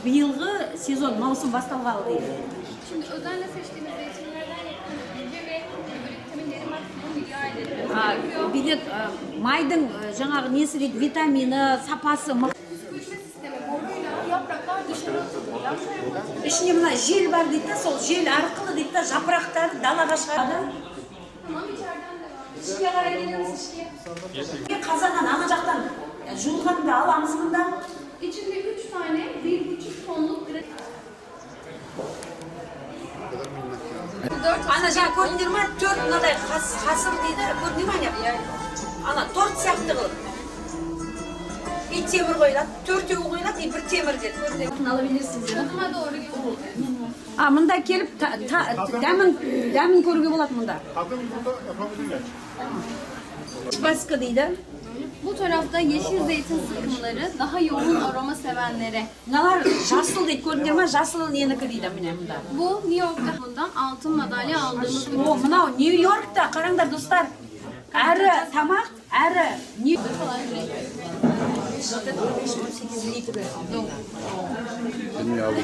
биылғы сезон маусым басталғалы дейді. Şimdi özenle seçtiğimiz ve maksimum rica de а, майдың а, жаңағы несі дейді? Витамині сапасы мықты Püskürtme sistemi boruyla yapraklar dışarı atılıyor. ішінде мына жел бар дейді да сол жел арқылы дейді да жапырақтар далаға шығады. Tamam içeriden. İçkiye geliyoruz içkiye. қазаннан ана жақтан жуылғанды аламыз мында İçinde 3 tane 1,5 tonluk granit. ана жаңа көрдіңдер ма төрт мынадай қас- қасыр дейді көрдіңдер ма ана ана торт сияқты қылып и темір қойылады төртеуі қойылады и бір темір деді көрдіңдер алabilirsiniz Adıma doğru gidiyoruz. а мында келіп та- та- дәмін дәмін көруге болады мында Kadın burada yapabilirler. баска дейді Bu tarafta yeşil zeytin sıkımları daha yoğun aroma sevenlere. мыналар жасыл дейді көрдіңдер ма жасыл ненікі дейді міне мында Bu New York'ta bundan altın madalya aldığımız bir о мынау нью йоркта қараңдар достар әрі тамақ әрі нью Bilmiyorum.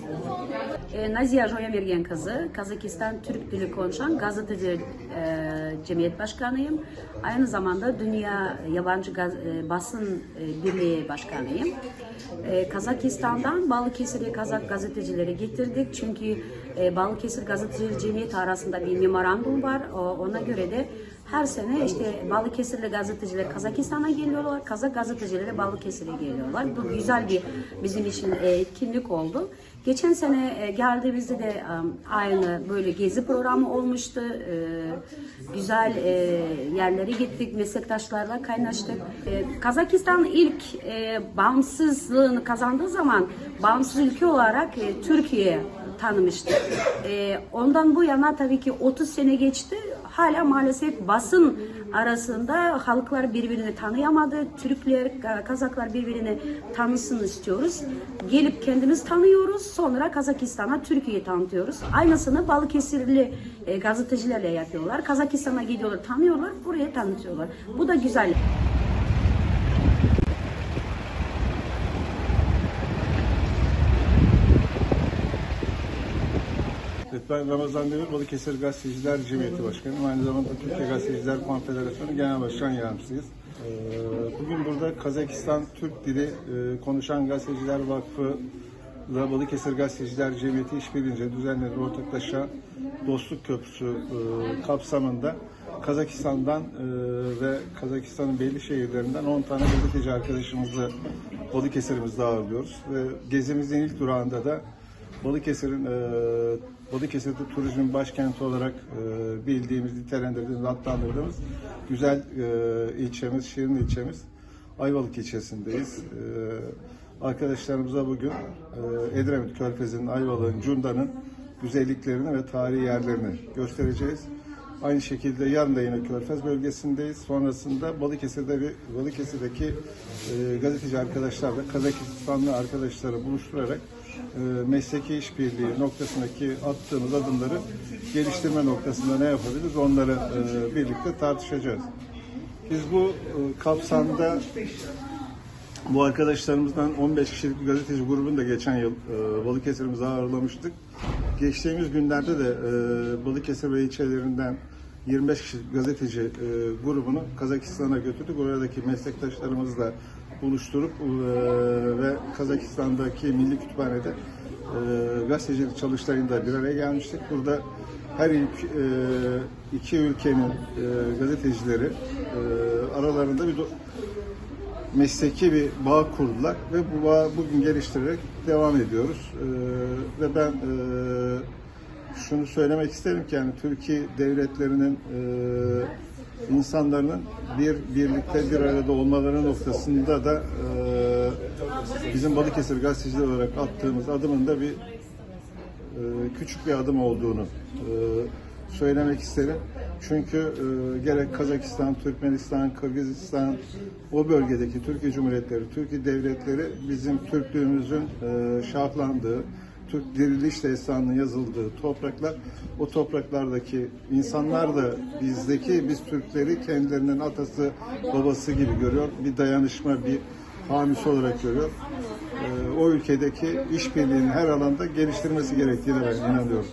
Naziye Joyamergen kızı, Kazakistan Türk Dili Konuşan Gazeteci e, Cemiyet Başkanıyım. Aynı zamanda Dünya Yabancı Gaz, e, Basın e, Birliği Başkanıyım. E, Kazakistan'dan Balıkesir'e Kazak gazetecileri getirdik. Çünkü e, Balıkesir Gazetecileri Cemiyeti arasında bir memorandum var. O, ona göre de her sene işte Balıkesirli gazeteciler Kazakistan'a geliyorlar, Kazak gazetecileri Balıkesir'e geliyorlar. Bu güzel bir bizim için e, etkinlik oldu. Geçen sene e, geldiğimizde de e, aynı böyle gezi programı olmuştu. E, Güzel e, yerlere gittik, meslektaşlarla kaynaştık. Kazakistan ilk bağımsızlığını kazandığı zaman bağımsız ülke olarak Türkiye tanımıştı. Ondan bu yana tabii ki 30 sene geçti. Hala maalesef basın arasında halklar birbirini tanıyamadı. Türkler, Ka- Kazaklar birbirini tanısın istiyoruz. Gelip kendimiz tanıyoruz. Sonra Kazakistan'a Türkiye'yi tanıtıyoruz. Aynısını Balıkesirli e, gazetecilerle yapıyorlar. Kazakistan'a gidiyorlar, tanıyorlar, buraya tanıtıyorlar. Bu da güzel. Ben Ramazan Demir, Balıkesir Gazeteciler Cemiyeti Başkanıyım. Aynı zamanda Türkiye Gazeteciler Konfederasyonu Genel Başkan Yardımcısıyız. Ee, Bugün burada Kazakistan Türk Dili e, Konuşan Gazeteciler Vakfı ile Balıkesir Gazeteciler Cemiyeti işbirliğince düzenlenen ortaklaşa Dostluk Köprüsü e, kapsamında Kazakistan'dan e, ve Kazakistan'ın belli şehirlerinden 10 tane gazeteci arkadaşımızı Balıkesir'imizde ağırlıyoruz. Ve gezimizin ilk durağında da Balıkesir'in Balıkesir'de turizmin başkenti olarak e, bildiğimiz, nitelendirdiğimiz, adlandırdığımız güzel e, ilçemiz, Şirin ilçemiz Ayvalık ilçesindeyiz. E, arkadaşlarımıza bugün e, Edremit Körfezi'nin, Ayvalık'ın, Cunda'nın güzelliklerini ve tarihi yerlerini göstereceğiz. Aynı şekilde yarın da yine Körfez bölgesindeyiz. Sonrasında Balıkesir'de bir Balıkesir'deki e, gazeteci arkadaşlarla Kazakistanlı arkadaşları buluşturarak mesleki işbirliği noktasındaki attığımız adımları geliştirme noktasında ne yapabiliriz onları e, birlikte tartışacağız. Biz bu e, kapsamda bu arkadaşlarımızdan 15 kişilik bir gazeteci grubunu da geçen yıl e, Balıkesir'imize ağırlamıştık. Geçtiğimiz günlerde de e, Balıkesir ve ilçelerinden 25 kişilik gazeteci e, grubunu Kazakistan'a götürdük. Oradaki meslektaşlarımızla buluşturup e, ve Kazakistan'daki Milli Kütüphane'de e, gazetecilik çalıştayında bir araya gelmiştik. Burada her ilk e, iki ülkenin e, gazetecileri e, aralarında bir mesleki bir bağ kurdular ve bu bağı bugün geliştirerek devam ediyoruz. E, ve ben e, şunu söylemek isterim ki yani Türkiye devletlerinin e, insanların bir birlikte bir arada olmaları noktasında da e, bizim Balıkesir gazeteciler olarak attığımız adımın da bir e, küçük bir adım olduğunu e, söylemek isterim. Çünkü e, gerek Kazakistan, Türkmenistan, Kırgızistan o bölgedeki Türkiye Cumhuriyetleri, Türkiye devletleri bizim Türklüğümüzün e, şahlandığı, Türk diriliş destanının yazıldığı topraklar, o topraklardaki insanlar da bizdeki biz Türkleri kendilerinin atası, babası gibi görüyor. Bir dayanışma, bir hamisi olarak görüyor. Ee, o ülkedeki işbirliğinin her alanda geliştirmesi gerektiğine ben inanıyorum.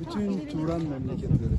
Bütün Turan memleketleri.